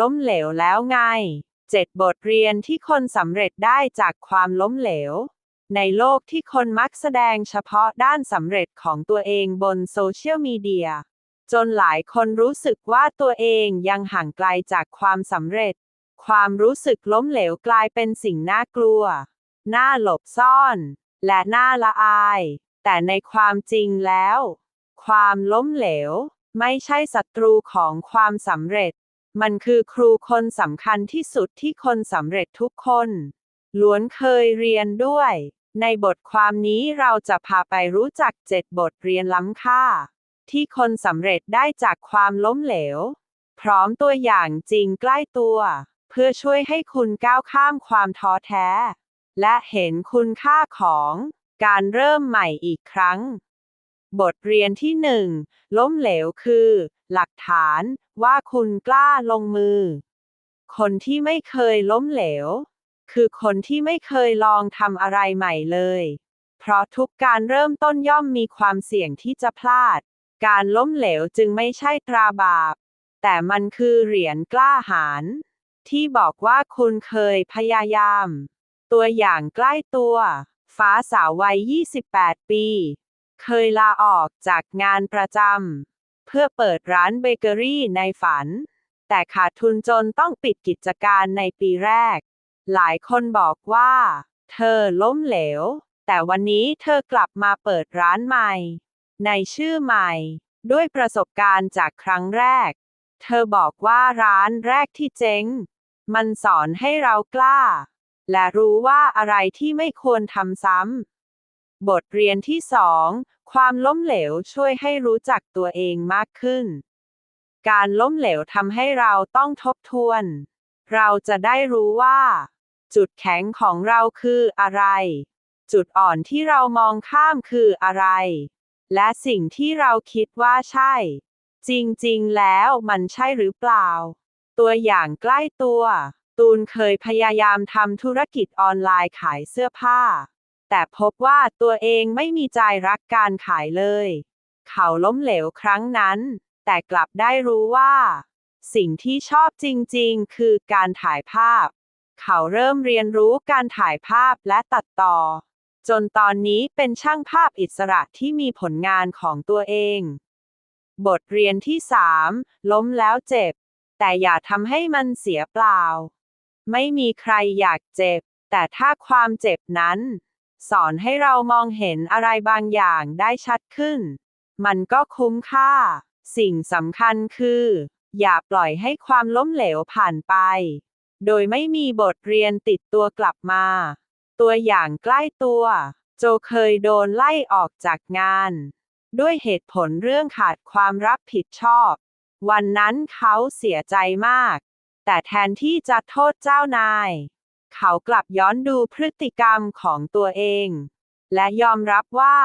ล้มเหลวแล้วไง เจ็ดบทเรียนที่คนสำเร็จได้จากความล้มเหลว ในโลกที่คนมักแสดงเฉพาะด้านสำเร็จของตัวเองบนโซเชียลมีเดีย จนหลายคนรู้สึกว่าตัวเองยังห่างไกลจากความสำเร็จ ความรู้สึกล้มเหลวกลายเป็นสิ่งน่ากลัว น่าหลบซ่อน และน่าละอาย แต่ในความจริงแล้ว ความล้มเหลว ไม่ใช่ศัตรูของความสำเร็จ มันคือครูคนสำคัญที่สุดที่คนสำเร็จทุกคน ล้วนเคยเรียนด้วย ในบทความนี้เราจะพาไปรู้จักเจ็ดบทเรียนล้ำค่า ที่คนสำเร็จได้จากความล้มเหลว พร้อมตัวอย่างจริงใกล้ตัว เพื่อช่วยให้คุณก้าวข้ามความท้อแท้ และเห็นคุณค่าของ การเริ่มใหม่อีกครั้ง บทเรียนที่หนึ่งล้มเหลวคือ หลักฐานว่าคุณกล้าลงมือ คนที่ไม่เคยล้มเหลว คือคนที่ไม่เคยลองทำอะไรใหม่เลย เพราะทุกการเริ่มต้นย่อมมีความเสี่ยงที่จะพลาด การล้มเหลวจึงไม่ใช่ตราบาป แต่มันคือเหรียญกล้าหาญที่บอกว่าคุณเคยพยายาม ตัวอย่างใกล้ตัว ฟ้าสาววัย 28 ปี เคยลาออกจากงานประจำเพื่อเปิดร้านเบเกอรี่ในฝัน แต่ขาดทุนจนต้องปิดกิจการในปีแรก หลายคนบอกว่า เธอล้มเหลว แต่วันนี้เธอกลับมาเปิดร้านใหม่ ในชื่อใหม่ ด้วยประสบการณ์จากครั้งแรก เธอบอกว่าร้านแรกที่เจ๊ง มันสอนให้เรากล้า และรู้ว่าอะไรที่ไม่ควรทำซ้ำบทเรียนที่สอง ความล้มเหลวช่วยให้รู้จักตัวเองมากขึ้น การล้มเหลวทำให้เราต้องทบทวน เราจะได้รู้ว่า จุดแข็งของเราคืออะไร จุดอ่อนที่เรามองข้ามคืออะไร และสิ่งที่เราคิดว่าใช่ จริงๆ แล้วมันใช่หรือเปล่า ตัวอย่างใกล้ตัว ตูนเคยพยายามทำธุรกิจออนไลน์ขายเสื้อผ้า แต่พบว่าตัวเองไม่มีใจรักการขายเลย เขาล้มเหลวครั้งนั้น แต่กลับได้รู้ว่า สิ่งที่ชอบจริงๆ คือการถ่ายภาพ เขาเริ่มเรียนรู้การถ่ายภาพและตัดต่อ จนตอนนี้เป็นช่างภาพอิสระที่มีผลงานของตัวเอง บทเรียนที่ 3 ล้มแล้วเจ็บ แต่อย่าทำให้มันเสียเปล่า ไม่มีใครอยากเจ็บแต่ถ้าความเจ็บนั้น สอนให้เรามองเห็นอะไรบางอย่างได้ชัดขึ้น มันก็คุ้มค่า สิ่งสำคัญคือ อย่าปล่อยให้ความล้มเหลวผ่านไป โดยไม่มีบทเรียนติดตัวกลับมา ตัวอย่างใกล้ตัว โจเคยโดนไล่ออกจากงาน ด้วยเหตุผลเรื่องขาดความรับผิดชอบ วันนั้นเขาเสียใจมาก แต่แทนที่จะโทษเจ้านาย เขากลับย้อนดูพฤติกรรมของตัวเอง และยอมรับว่า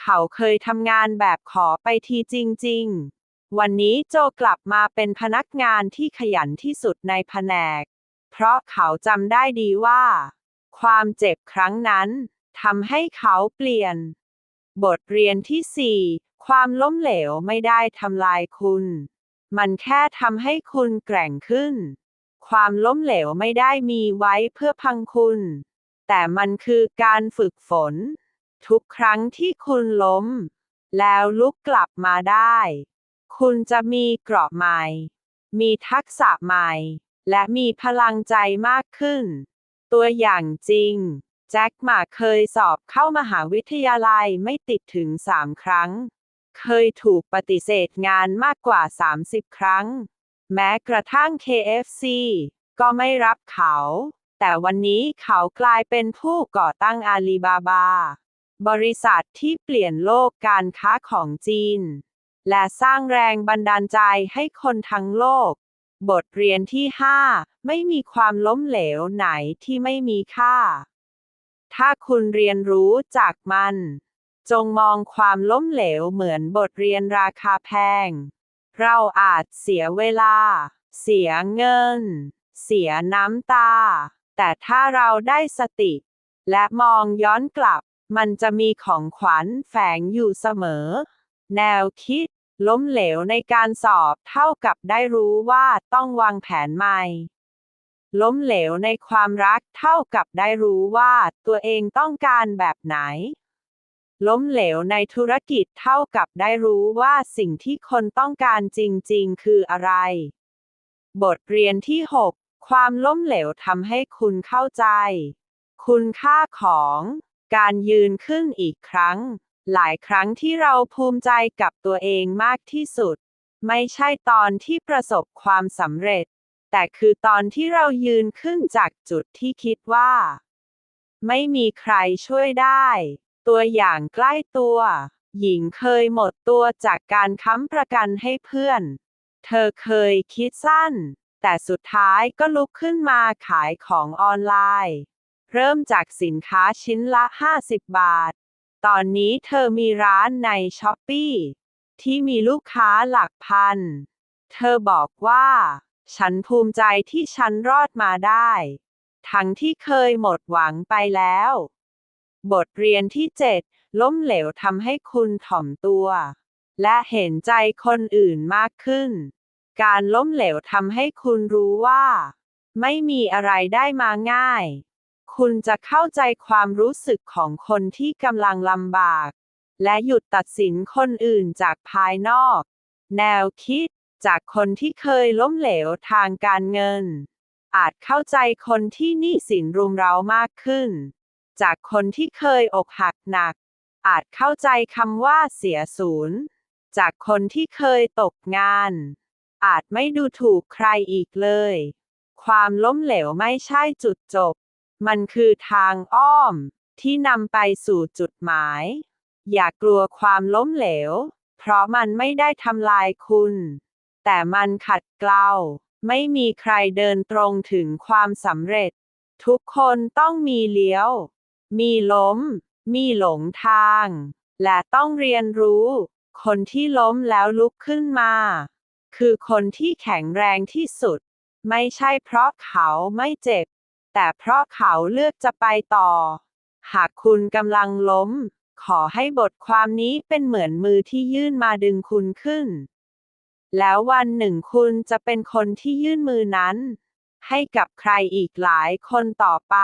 เขาเคยทำงานแบบขอไปทีจริง ๆ วันนี้โจกลับมาเป็นพนักงานที่ขยันที่สุดในแผนก เพราะเขาจำได้ดีว่า ความเจ็บครั้งนั้นทำให้เขาเปลี่ยน บทเรียนที่ 4 ความล้มเหลวไม่ได้ทำลายคุณ มันแค่ทำให้คุณแกร่งขึ้น ความล้มเหลวไม่ได้มีไว้เพื่อพังคุณ แต่มันคือการฝึกฝน ทุกครั้งที่คุณล้ม แล้วลุกกลับมาได้ คุณจะมีเกราะใหม่ มีทักษะใหม่ และมีพลังใจมากขึ้น ตัวอย่างจริง แจ็คหมาเคยสอบเข้ามหาวิทยาลัยไม่ติดถึง3ครั้ง เคยถูกปฏิเสธงานมากกว่า 30 ครั้ง แม้กระทั่ง KFC ก็ไม่รับเขา แต่วันนี้เขากลายเป็นผู้ก่อตั้งอาลีบาบา บริษัทที่เปลี่ยนโลกการค้าของจีน และสร้างแรงบันดาลใจให้คนทั้งโลก บทเรียนที่ 5 ไม่มีความล้มเหลวไหนที่ไม่มีค่า ถ้าคุณเรียนรู้จากมัน จงมองความล้มเหลวเหมือนบทเรียนราคาแพง เราอาจเสียเวลา เสียเงิน เสียน้ำตา แต่ถ้าเราได้สติ และมองย้อนกลับ มันจะมีของขวัญแฝงอยู่เสมอ แนวคิด ล้มเหลวในการสอบเท่ากับได้รู้ว่าต้องวางแผนใหม่ ล้มเหลวในความรักเท่ากับได้รู้ว่าตัวเองต้องการแบบไหน ล้มเหลวในธุรกิจเท่ากับได้รู้ว่าสิ่งที่คนต้องการจริงๆ คืออะไร บทเรียนที่ 6 ความล้มเหลวทำให้คุณเข้าใจ คุณค่าของการยืนขึ้นอีกครั้ง หลายครั้งที่เราภูมิใจกับตัวเองมากที่สุด ไม่ใช่ตอนที่ประสบความสำเร็จ แต่คือตอนที่เรายืนขึ้นจากจุดที่คิดว่า ไม่มีใครช่วยได้ ตัวอย่างใกล้ตัว หญิงเคยหมดตัวจากการค้ำประกันให้เพื่อน เธอเคยคิดสั้น แต่สุดท้ายก็ลุกขึ้นมาขายของออนไลน์ เริ่มจากสินค้าชิ้นละ 50 บาท ตอนนี้เธอมีร้านในช้อปปี้ที่มีลูกค้าหลักพัน เธอบอกว่า ฉันภูมิใจที่ฉันรอดมาได้ ทั้งที่เคยหมดหวังไปแล้ว บทเรียนที่ 7 ล้มเหลวทำให้คุณถ่อมตัว และเห็นใจคนอื่นมากขึ้น การล้มเหลวทำให้คุณรู้ว่า ไม่มีอะไรได้มาง่าย คุณจะเข้าใจความรู้สึกของคนที่กำลังลำบาก และหยุดตัดสินคนอื่นจากภายนอก แนวคิดจากคนที่เคยล้มเหลวทางการเงิน อาจเข้าใจคนที่หนี้สินรุมเร้ามากขึ้น จากคนที่เคยอกหักหนัก อาจเข้าใจคำว่าเสียศูนย์จากคนที่เคยตกงาน อาจไม่ดูถูกใครอีกเลย ความล้มเหลวไม่ใช่จุดจบ มันคือทางอ้อมที่นำไปสู่จุดหมาย อย่ากลัวความล้มเหลว เพราะมันไม่ได้ทำลายคุณ แต่มันขัดเกลาไม่มีใครเดินตรงถึงความสำเร็จ ทุกคนต้องมีเลี้ยว มีล้ม มีหลงทาง และต้องเรียนรู้ คนที่ล้มแล้วลุกขึ้นมา คือคนที่แข็งแรงที่สุด ไม่ใช่เพราะเขาไม่เจ็บ แต่เพราะเขาเลือกจะไปต่อ หากคุณกำลังล้ม ขอให้บทความนี้เป็นเหมือนมือที่ยื่นมาดึงคุณขึ้น แล้ววันหนึ่งคุณจะเป็นคนที่ยื่นมือนั้น ให้กับใครอีกหลายคนต่อไป